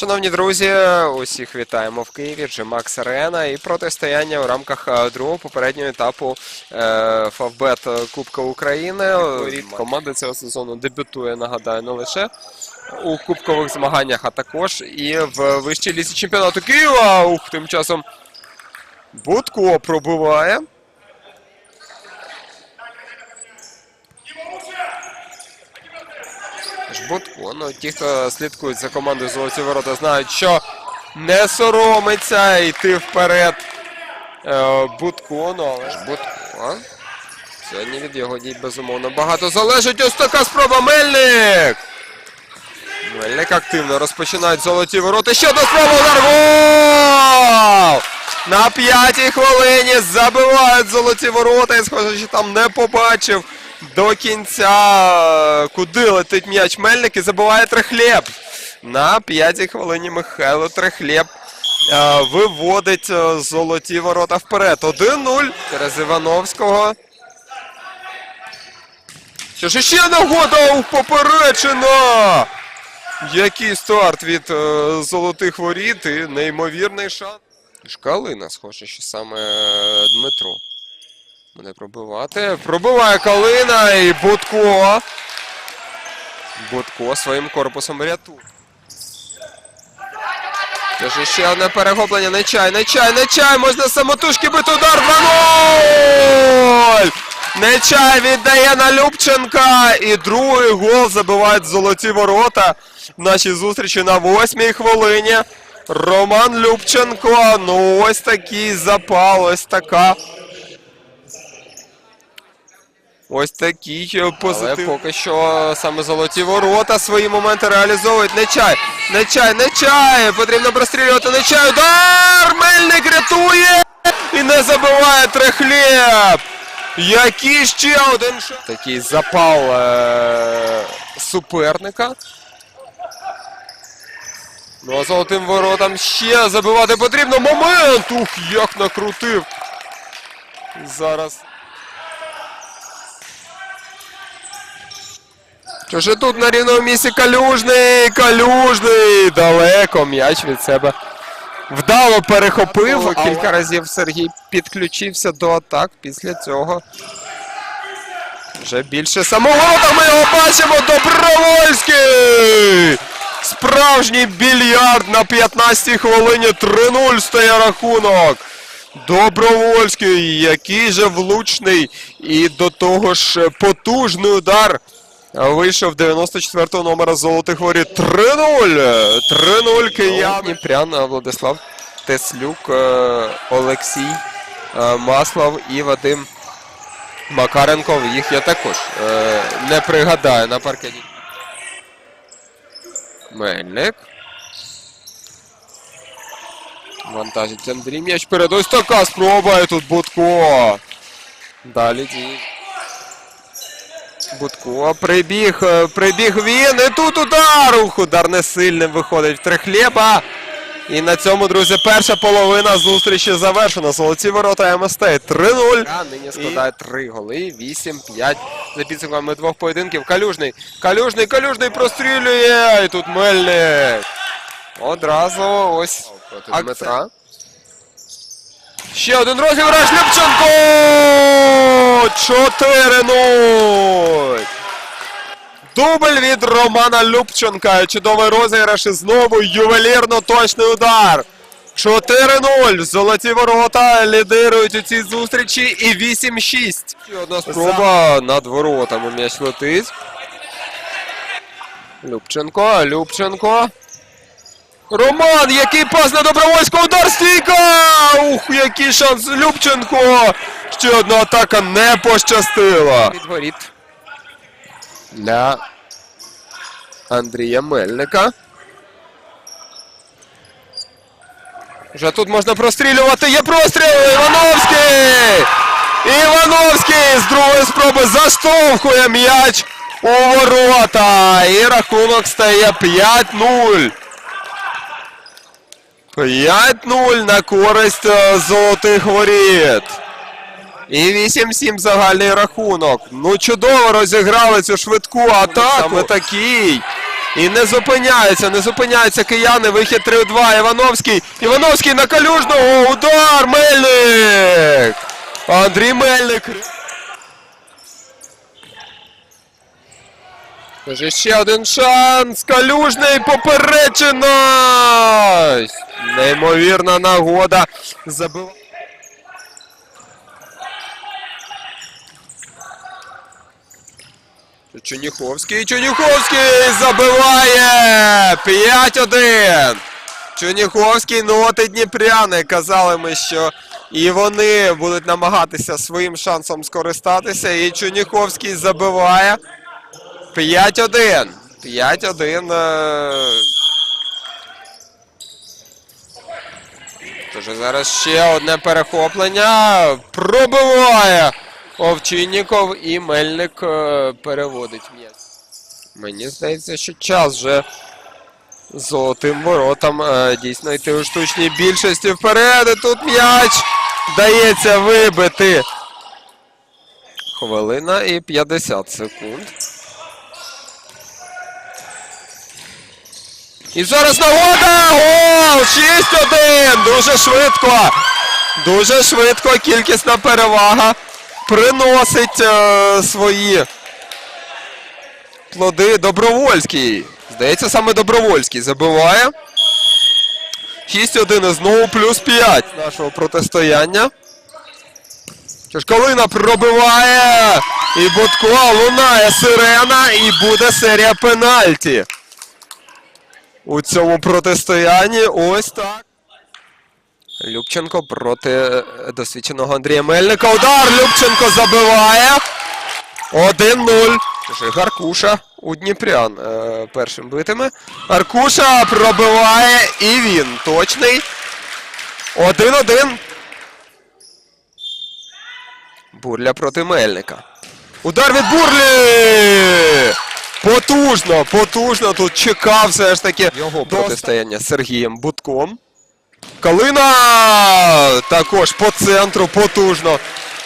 Шановні друзі, усіх вітаємо в Києві. Джимакс Арена і протистояння у рамках е, другого попереднього етапу е, Фавбет Кубка України. Команда цього сезону дебютує, нагадаю, не лише у кубкових змаганнях, а також і в вищій лісі чемпіонату Києва. Ух, тим часом Будко пробиває. Жбутко. Ну, ті, хто слідкують за командою Золоті Ворота, знають, що не соромиться йти вперед. Е, Будко, ну але ж Будко. Сьогодні від його дій безумовно багато залежить. Ось така спроба Мельник! Мельник активно розпочинають золоті ворота. Ще одна спроба удар! Гол! На п'ятій хвилині забивають золоті ворота. Я схоже, що там не побачив до кінця, куди летить м'яч Мельник і забиває Трехлєб. На п'ятій хвилині Михайло Трехлєб е, виводить е, золоті ворота вперед. 1-0 через Івановського. Що ж ще нагода у поперечина! Який старт від е, золотих воріт і неймовірний шанс. Шкалина, схоже, що саме Дмитро. Буде пробивати. Пробиває Калина і Будко. Будко своїм корпусом рятує. Тож ще одне перехоплення. Нечай, нечай, нечай. Можна самотужки бити удар 2-0! Нечай віддає на Любченка. І другий гол забивають золоті ворота в нашій зустрічі на восьмій хвилині. Роман Любченко. Ну ось такий запал, ось така. Ось такий позитив. Але поки що саме золоті ворота свої моменти реалізовують. Нечай, нечай, нечай. Потрібно прострілювати нечай. Удар! Мельник рятує! І не забиває Трехлєб. Який ще один шанс. Такий запал е- суперника. Ну а золотим воротам ще забивати потрібно. Момент! Ух, як накрутив. Зараз. Що ж тут на рівному місці Калюжний, Калюжний, далеко м'яч від себе вдало перехопив. Кілька разів Сергій підключився до атак. Після цього вже більше самоворота ми його бачимо. Добровольський! Справжній більярд на 15-й хвилині 3-0 стає рахунок. Добровольський, який же влучний і до того ж потужний удар. Вийшов 94-го номера золотих воріт. 3-0! 3-0 киян. Дніпрян, Владислав Теслюк, е, Олексій е, Маслов і Вадим Макаренков. Їх я також е, не пригадаю на паркеті. Мельник. Вантажить Андрій м'яч перед. Ось така спроба і тут Будко. Далі діє. Будко прибіг, е, прибіг він. І тут удар! Ух, удар не сильним виходить в три хліба. І на цьому, друзі, перша половина зустрічі завершена. Золоті ворота МСТ 3-0. Нині складає три голи, 8-5 за підсумками двох поєдинків. Калюжний, Калюжний, Калюжний прострілює. І тут Мельник. Одразу ось проти Дмитра. Ще один розіграш Любченко! 4-0! Дубль від Романа Любченка. Чудовий розіграш і знову ювелірно точний удар. 4-0. Золоті ворота лідирують у цій зустрічі і 8-6. Ще одна спроба над воротами м'яч летить. Любченко, Любченко. Роман, який пас на добровольського удар стійка! Ух, який шанс Любченко! Ще одна атака не пощастила. Відворіт для Андрія Мельника. Вже тут можна прострілювати. Є простріл! Івановський! Івановський з другої спроби заштовхує м'яч у ворота. І рахунок стає 5-0. 5-0 на користь е, золотих воріт. І 8-7 загальний рахунок. Ну чудово розіграли цю швидку атаку. Саме такий І не зупиняються, не зупиняються кияни. Вихід 3-2. Івановський. Івановський на калюжного. Удар! Мельник! Андрій Мельник. Тож ще один шанс. Калюжний поперечина. Неймовірна нагода. Забив. Чуніховський. Чуніховський забиває. 5-1. Чуніховський, от і Дніпряни. Казали ми, що і вони будуть намагатися своїм шансом скористатися. І Чуніховський забиває. 5-1. 5-1. е. Тож зараз ще одне перехоплення. Пробиває Овчинніков і Мельник е, переводить м'яч. Мені здається, що час вже золотим воротам е, дійсно йти у штучній більшості вперед. Тут м'яч вдається вибити. Хвилина і 50 секунд. І зараз нагода! Гол! 6-1! Дуже швидко! Дуже швидко кількісна перевага приносить е, свої плоди Добровольський. Здається, саме Добровольський забиває. 6-1 і знову плюс 5 нашого протистояння. Чашкалина пробиває. І Будко лунає сирена, і буде серія пенальті. У цьому протистоянні ось так. Любченко проти е, досвідченого Андрія Мельника. Удар! Любченко забиває. 1-0. Вже Гаркуша у Дніпрян е, першим битиме. Аркуша пробиває і він точний. 1-1. Бурля проти Мельника. Удар від Бурлі! Потужно, потужно тут чекав все ж таки його протистояння з Сергієм Будком. Калина також по центру потужно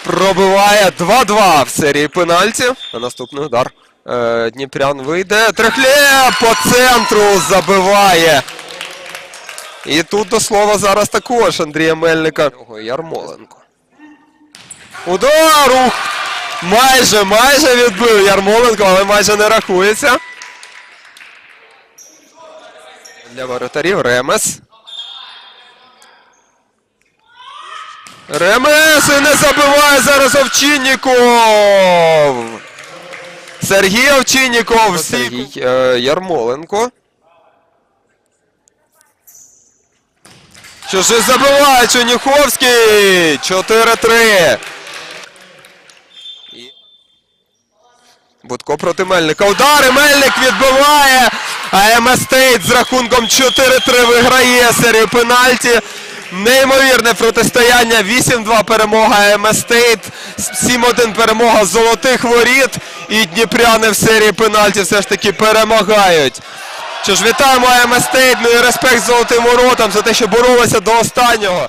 пробиває 2-2 в серії пенальті. На наступний удар е, Дніпрян вийде. Трехлє по центру забиває. І тут до слова зараз також Андрія Мельника. Ярмоленко. Удар! Ух! Майже, майже відбив Ярмоленко, але майже не рахується. Для воротарів Ремес. Ремес і не забиває зараз Овчинніков. Сергій Овчинніков. Сергій е, Ярмоленко. Ж забиває Чуніховський. 4-3. Будко проти Мельника. Удар і Мельник відбиває. А МС Стейт з рахунком 4-3 виграє серію пенальті. Неймовірне протистояння. 8-2 перемога МС Стейт. 7-1 перемога золотих воріт. І Дніпряни в серії пенальті все ж таки перемагають. Що ж, вітаємо МС Стейт, ну і респект золотим воротам за те, що боролися до останнього.